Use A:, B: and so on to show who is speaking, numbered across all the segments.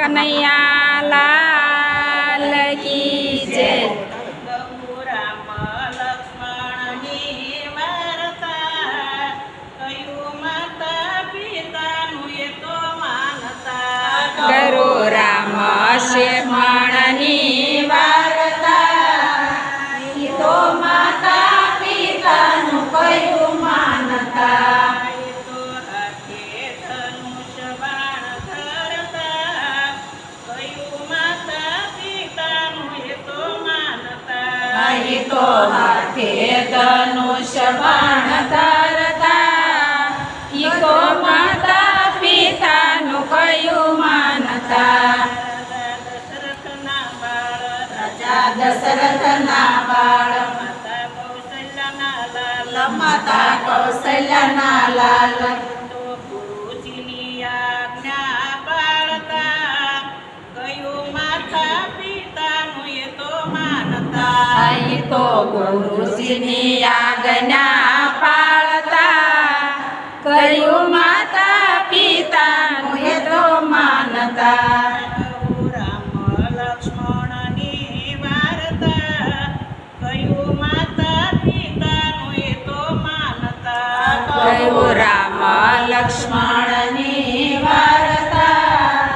A: કનૈયા લાલ કી જય.
B: ગંગુરામ
A: રામ વાર્તા
B: દશરથના બાળ માતા કૌશલ્યના લાલ
A: માતા કૌશલ્યના લાલ
B: તો ગુરુજીની આજ્ઞા પાળતા કયું માતા પિતાનું એ તો લક્ષ્મણની વાર્તા.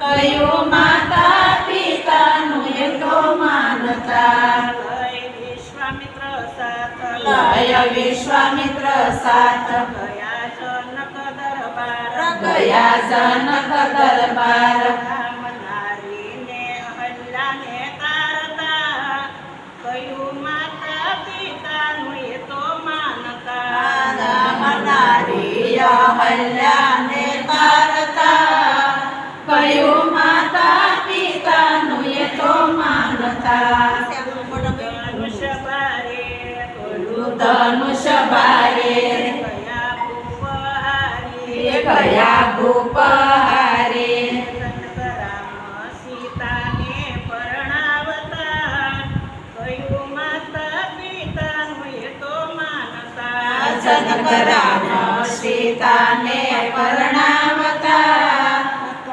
B: કયું માતા પિતાનું એ તો માનતા.
A: લય વિશ્વામિત્ર સાથ
B: ગયા જનક દરબાર.
A: ગયા જનક દરબાર. નારી અહલ્યાને તારતા કયું માતા પિતાનું એ તો માનતા
B: ધનુષ બારે કોલું
A: ધનુષ બારે
B: ગયા ઉપહારી
A: એ ગયા ભૂપહારે
B: રામ સીતાને પરણાવતા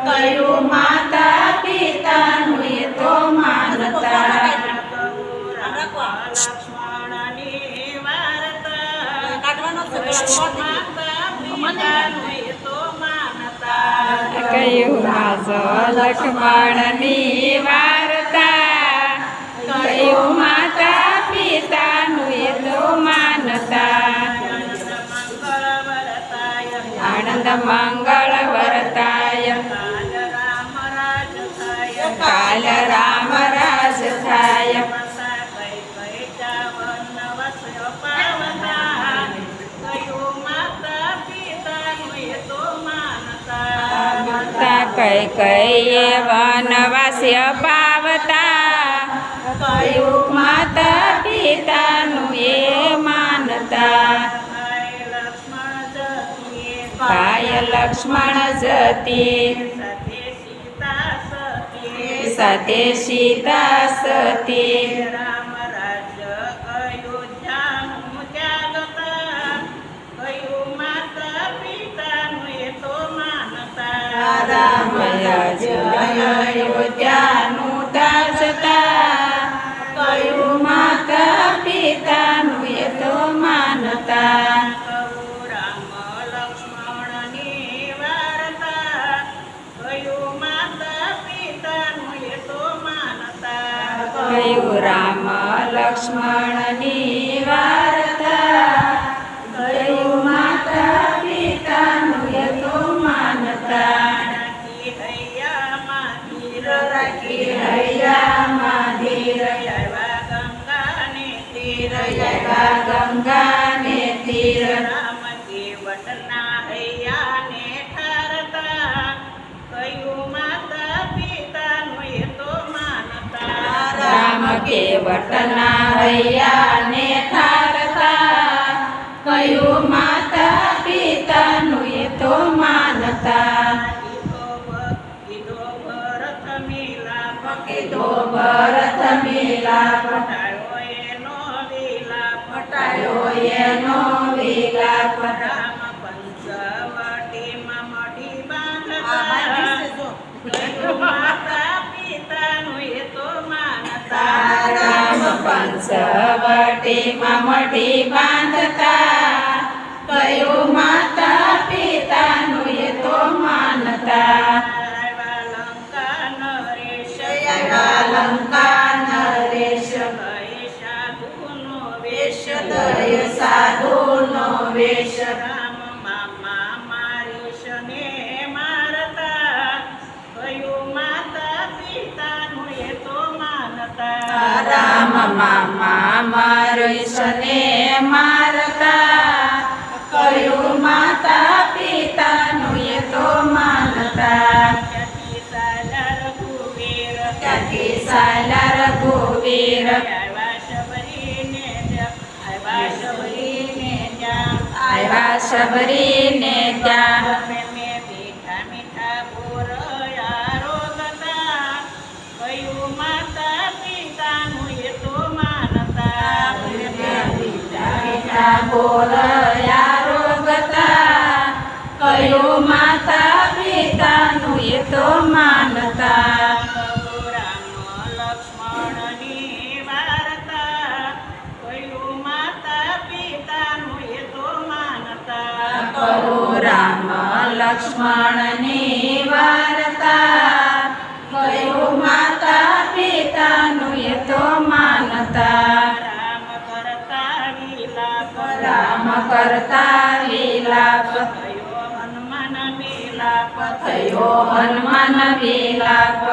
B: કયું માતા પિતાનું એ તો માનતા
A: જનક રામ સીતાને પરણાવતા કયું માતા પિતાનું એ તો માનતા
B: લક્ષ્મણની વાર્તા
A: આનંદ મંગળ વર્તાય
B: કાલ રામ રાજ થાય કઈ કઈ
A: વનવાસ્ય પાવતા પાવતા पाय लक्ष्मण
B: सती साते. सीता सती. કયું
A: રામ
B: લક્ષ્મણની વાર્તા પિતાનું એ તો માનતા આવ્યા ગંગાને તીર કેવટના હૈયાને થારતા કયું માતા પિતાનું એ તો માનતા. કીધો ભરત
A: મિલા
B: પટાયો એનો લીલા
A: પટાયો એનો
B: પંચવટીમાં મઢી બાંધતા કયું
A: માતા પિતાનું એ તો માનતા
B: આવ્યા લંકા નરેશ
A: આવ્યા લંકા નરેશ
B: ભય સાધુનો વેશ મામા
A: મારીશને મારતા, કયું માતા પિતાનું એ તો માનતા.
B: ત્યાંથી સાલા રઘુવીર આવ્યા શબરીને ત્યાં. કયું માતા પિતાનું એ તો માનતા. રામ લક્ષ્મણની વાર્તા. કરતા વિલાપ પથયો હનુમાન વિલાપ
A: થયો હનુમાન વિલાપ